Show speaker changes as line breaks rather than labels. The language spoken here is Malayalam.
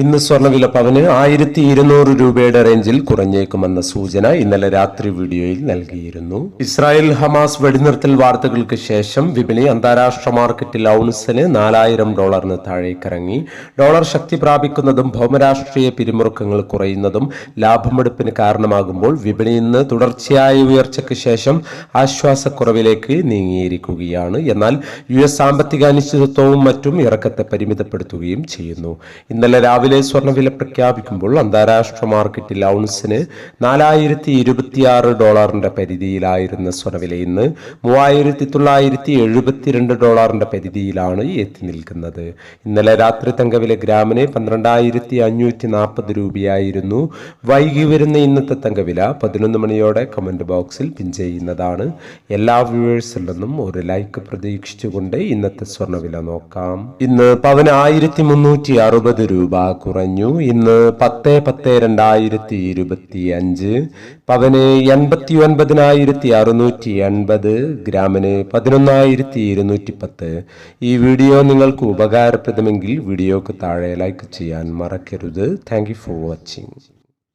ഇന്ന് സ്വർണവില പവന് ആയിരത്തി ഇരുന്നൂറ് രൂപയുടെ റേഞ്ചിൽ കുറഞ്ഞേക്കുമെന്ന സൂചന ഇന്നലെ രാത്രി വീഡിയോയിൽ നൽകിയിരുന്നു. ഇസ്രായേൽ ഹമാസ് വെടിനിർത്തൽ വാർത്തകൾക്ക് ശേഷം വിപണി അന്താരാഷ്ട്ര മാർക്കറ്റിൽ ഔൺസിന് നാലായിരം ഡോളറിന് താഴേക്കിറങ്ങി. ഡോളർ ശക്തി പ്രാപിക്കുന്നതും ഭൗമരാഷ്ട്രീയ പിരിമുറുക്കങ്ങൾ കുറയുന്നതും ലാഭമെടുപ്പിന് കാരണമാകുമ്പോൾ വിപണി ഇന്ന് തുടർച്ചയായ ഉയർച്ചയ്ക്ക് ശേഷം ആശ്വാസക്കുറവിലേക്ക് നീങ്ങിയിരിക്കുകയാണ്. എന്നാൽ യു എസ് സാമ്പത്തിക അനിശ്ചിതത്വവും മറ്റും ഇറക്കത്തെ പരിമിതപ്പെടുത്തുകയും ചെയ്യുന്നു. ഇന്നലെ രാവിലെ സ്വർണവില പ്രഖ്യാപിക്കുമ്പോൾ അന്താരാഷ്ട്ര മാർക്കറ്റിൽ ഔൺസിന് നാലായിരത്തി ഇരുപത്തിയാറ് ഡോളറിന്റെ പരിധിയിലായിരുന്ന സ്വർണവില ഇന്ന് മൂവായിരത്തി തൊള്ളായിരത്തി എഴുപത്തിരണ്ട് ഡോളറിന്റെ പരിധിയിലാണ് എത്തി നിൽക്കുന്നത്. ഇന്നലെ രാത്രി തങ്കവില ഗ്രാമിന് പന്ത്രണ്ടായിരത്തി അഞ്ഞൂറ്റി നാൽപ്പത് രൂപയായിരുന്നു. വൈകി വരുന്ന ഇന്നത്തെ തങ്കവില പതിനൊന്ന് മണിയോടെ കമന്റ് ബോക്സിൽ പിൻ ചെയ്യുന്നതാണ്. എല്ലാ വ്യൂവേഴ്സിൽ നിന്നും ഒരു ലൈക്ക് പ്രതീക്ഷിച്ചുകൊണ്ട് ഇന്നത്തെ സ്വർണവില നോക്കാം. ഇന്ന് പവന് ആയിരത്തി മുന്നൂറ്റി അറുപത് രൂപ. കുറഞ്ഞു. ഇന്ന് പത്ത് പത്ത് രണ്ടായിരത്തി ഇരുപത്തി അഞ്ച് പവന് എൺപത്തി ഒൻപതിനായിരത്തി അറുന്നൂറ്റി എൺപത് ഗ്രാമിന് പതിനൊന്നായിരത്തി ഇരുന്നൂറ്റി പത്ത് ഈ വീഡിയോ നിങ്ങൾക്ക് ഉപകാരപ്രദമെങ്കിൽ വീഡിയോക്ക് താഴെ ലൈക്ക് ചെയ്യാൻ മറക്കരുത്. Thank for watching